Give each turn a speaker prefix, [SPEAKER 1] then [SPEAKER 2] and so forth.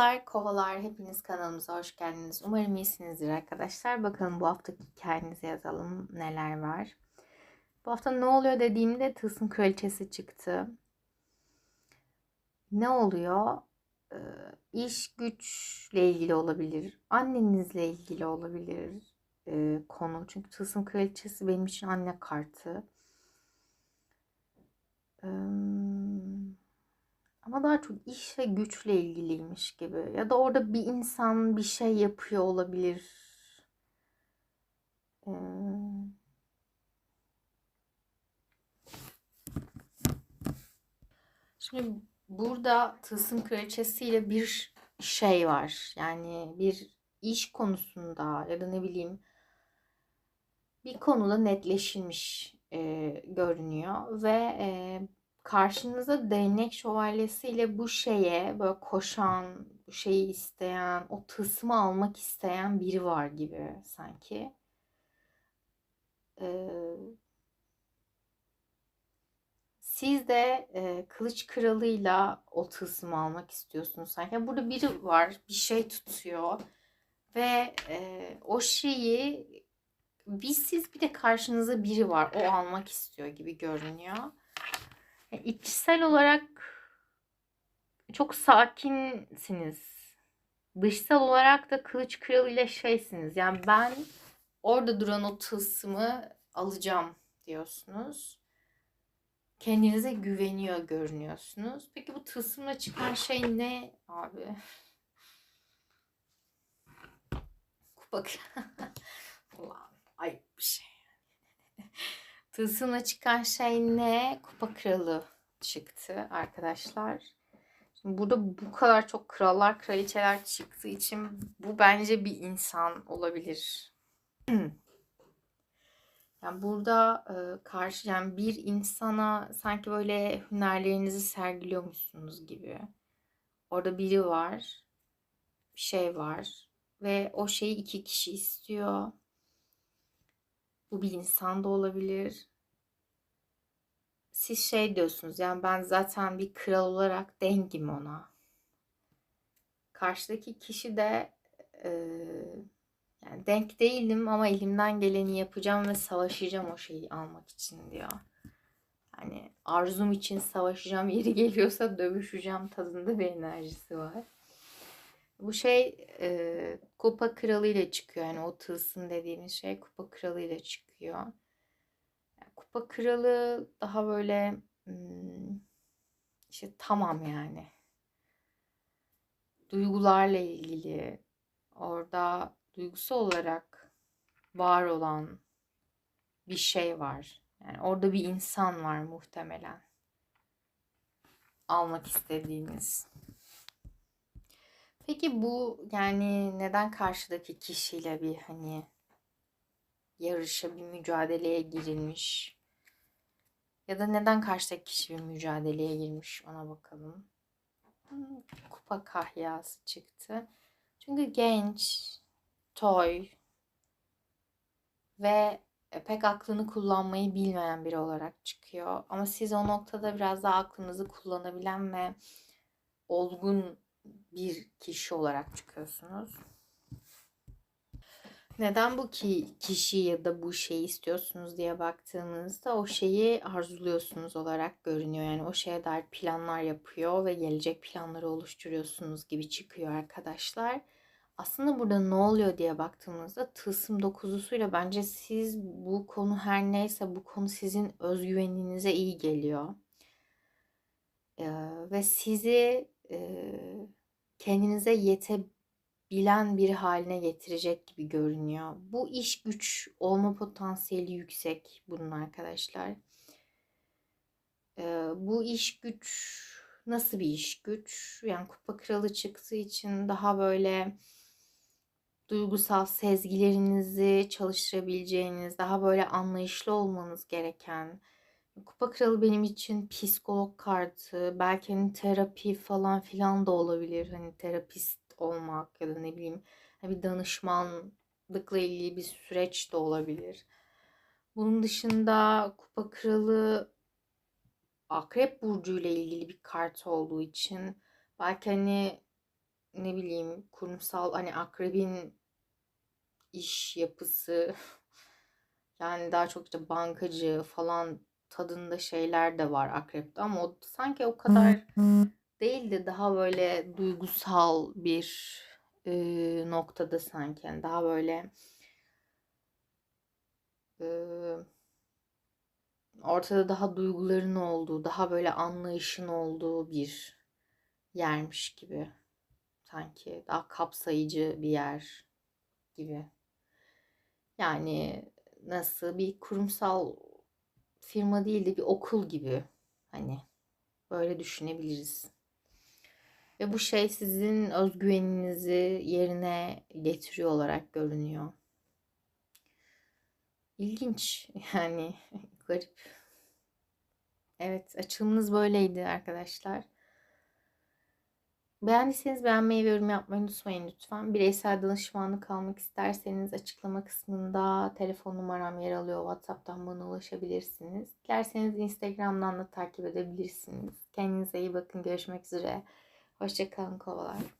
[SPEAKER 1] Merhabalar kovalar, hepiniz kanalımıza hoş geldiniz. Umarım iyisinizdir arkadaşlar. Bakalım bu haftaki hikayenizi yazalım neler var. Bu hafta ne oluyor dediğimde tılsım kraliçesi çıktı. Ne oluyor? Ee, iş güçle ilgili olabilir. Annenizle ilgili olabilir e, konu. Çünkü tılsım kraliçesi benim için anne kartı. Ee, ama daha çok iş ve güçle ilgiliymiş gibi. Ya da orada bir insan bir şey yapıyor olabilir. Ee, Şimdi burada tılsım kraliçesiyle bir şey var. Yani bir iş konusunda ya da ne bileyim bir konuda netleşilmiş e, görünüyor ve e, karşınıza değnek şövalyesiyle bu şeye böyle koşan, bu şeyi isteyen, o tılsımı almak isteyen biri var gibi sanki. Ee, siz de e, kılıç kralıyla o tılsımı almak istiyorsunuz sanki. Burada biri var, bir şey tutuyor ve e, o şeyi bir siz bir de karşınızda biri var. O almak istiyor gibi görünüyor. Yani içsel olarak çok sakinsiniz. Dışsal olarak da kılıç kralı şeysiniz. Yani ben orada duran o tılsımı alacağım diyorsunuz. Kendinize güveniyor görünüyorsunuz. Peki bu tılsımla çıkan şey ne abi? Kupa Ulan ayıp bir şey. Tılsımla çıkan şey ne? Kupa kralı çıktı arkadaşlar. Şimdi burada bu kadar çok krallar kraliçeler çıktığı için bu bence bir insan olabilir. yani burada e, karşı yani bir insana sanki böyle hünerlerinizi sergiliyormuşsunuz gibi. Orada biri var. Bir şey var. Ve o şeyi iki kişi istiyor. Bu bir insan da olabilir. Siz şey diyorsunuz yani ben zaten bir kral olarak dengim ona. Karşıdaki kişi de e, yani denk değilim ama elimden geleni yapacağım ve savaşacağım o şeyi almak için diyor. Yani arzum için savaşacağım yeri geliyorsa dövüşeceğim tadında bir enerjisi var. Bu şey e, kupa kralı ile çıkıyor. Yani o tılsım dediğimiz şey kupa kralı ile çıkıyor. Yani kupa kralı daha böyle işte tamam yani. Duygularla ilgili orada duygusal olarak var olan bir şey var. Yani orada bir insan var muhtemelen. Almak istediğiniz. Peki bu yani neden karşıdaki kişiyle bir hani yarışa bir mücadeleye girilmiş? Ya da neden karşıdaki kişi bir mücadeleye girmiş ona bakalım. Hmm, kupa kahyası çıktı. Çünkü genç, toy ve pek aklını kullanmayı bilmeyen biri olarak çıkıyor. Ama siz o noktada biraz daha aklınızı kullanabilen ve olgun bir kişi olarak çıkıyorsunuz. Neden bu ki kişi ya da bu şeyi istiyorsunuz diye baktığınızda o şeyi arzuluyorsunuz olarak görünüyor. Yani o şeye dair planlar yapıyor ve gelecek planları oluşturuyorsunuz gibi çıkıyor arkadaşlar. Aslında burada ne oluyor diye baktığımızda tılsım dokuzusuyla bence siz bu konu her neyse bu konu sizin özgüveninize iyi geliyor. Ee, ve sizi kendinize yetebilen bir haline getirecek gibi görünüyor. Bu iş güç olma potansiyeli yüksek bunun arkadaşlar. Bu iş güç nasıl bir iş güç? Yani kupa kralı çıktığı için daha böyle duygusal sezgilerinizi çalıştırabileceğiniz, daha böyle anlayışlı olmanız gereken, Kupa Kralı benim için psikolog kartı, belki hani terapi falan filan da olabilir. Hani terapist olmak ya da ne bileyim hani bir danışmanlıkla ilgili bir süreç de olabilir. Bunun dışında Kupa Kralı Akrep Burcu ile ilgili bir kart olduğu için belki hani ne bileyim kurumsal hani akrebin iş yapısı yani daha çok işte bankacı falan tadında şeyler de var akrepte ama o sanki o kadar değil de daha böyle duygusal bir e, noktada sanki yani daha böyle e, ortada daha duyguların olduğu, daha böyle anlayışın olduğu bir yermiş gibi. Sanki daha kapsayıcı bir yer gibi. Yani nasıl bir kurumsal firma değil de bir okul gibi. Hani böyle düşünebiliriz. Ve bu şey sizin özgüveninizi yerine getiriyor olarak görünüyor. İlginç yani garip. Evet açılımınız böyleydi arkadaşlar. Beğendiyseniz beğenmeyi ve yorum yapmayı unutmayın lütfen. Bireysel danışmanlık almak isterseniz açıklama kısmında telefon numaram yer alıyor. WhatsApp'tan bana ulaşabilirsiniz. Dilerseniz Instagram'dan da takip edebilirsiniz. Kendinize iyi bakın. Görüşmek üzere. Hoşçakalın kovalar.